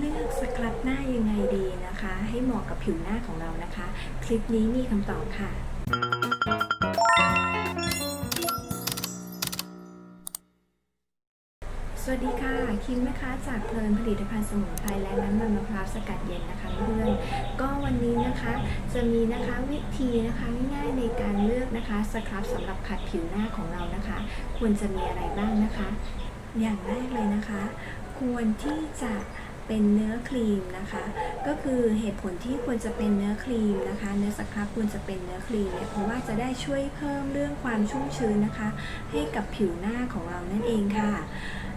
เลือกสครับหน้ายังไงดีนะคะ ให้เหมาะกับผิวหน้าของเรานะคะ คลิปนี้มีคำตอบค่ะ สวัสดีค่ะ คิมนะคะจากเพลินผลิตภัณฑ์สมุนไพรและน้ำมันมะพร้าวสกัดเย็นนะคะเพื่อนก็วันนี้นะคะจะมีนะคะวิธีนะคะง่ายๆในการเลือกนะคะสครับสำหรับขัดผิวหน้าของเรานะคะ ควรจะมีอะไรบ้างนะคะ อย่างแรกเลยนะคะ ควรที่จะ เป็นเนื้อครีมนะคะ ก็คือเหตุผลที่ควรจะเป็นเนื้อครีมนะคะ เนื้อสครับควรจะเป็นเนื้อครีมเนี่ยเพราะว่าจะได้ช่วยเพิ่มเรื่องความชุ่มชื้นนะคะ ให้กับผิวหน้าของเรานั่นเองค่ะ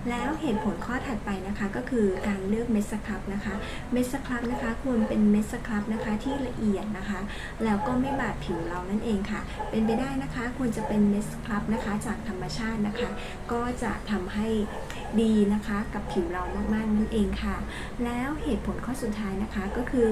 แล้วเหตุผลข้อถัดไปนะคะก็คือการเลือกเม็ดสครับนะคะ เม็ดสครับนะคะควรเป็นเม็ดสครับนะคะที่ละเอียดนะคะ แล้วก็ไม่บาดผิวเรานั่นเองค่ะ เป็นไปได้นะคะควรจะเป็นเม็ดสครับนะคะจากธรรมชาตินะคะ ก็จะทำให้ดีนะคะกับผิวเรามากๆนั่นเองค่ะ แล้วเหตุผลข้อสุดท้ายนะคะก็คือ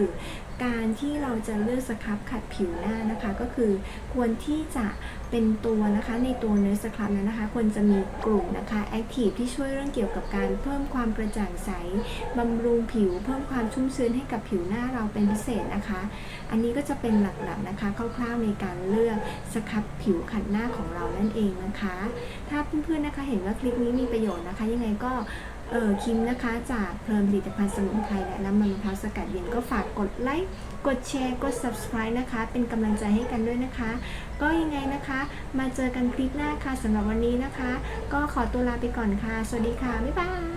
การที่เราจะเลือกสครับขัดผิวหน้านะคะก็คือควรที่จะเป็นตัวนะคะในตัวเนื้อสครับนั้นนะคะ ควรจะมีกลุ่มนะคะแอคทีฟที่ช่วยเรื่องเกี่ยวกับการเพิ่มความกระจ่างใสบำรุงผิว เพิ่มความชุ่มชื้นให้กับผิวหน้าเราเป็นพิเศษนะคะ อันนี้ก็จะเป็นหลักๆนะคะคร่าวๆในการเลือกสครับผิวขัดหน้าของเรานั่นเองนะคะ ถ้าเพื่อนๆนะคะเห็นว่าคลิปนี้มีประโยชน์นะคะยังไงก็เออคิมนะคะจากเพลินผลิตภัณฑ์สมุนไพรและน้ำมันมะพร้าวสกัดเย็นก็ฝากกดไลค์กดแชร์กด subscribe นะคะ เป็นกำลังใจให้กันด้วยนะคะ ก็ยังไงนะคะ มาเจอกันคลิปหน้าค่ะสำหรับวันนี้นะคะ ก็ขอตัวลาไปก่อนค่ะ สวัสดีค่ะ บ๊ายบาย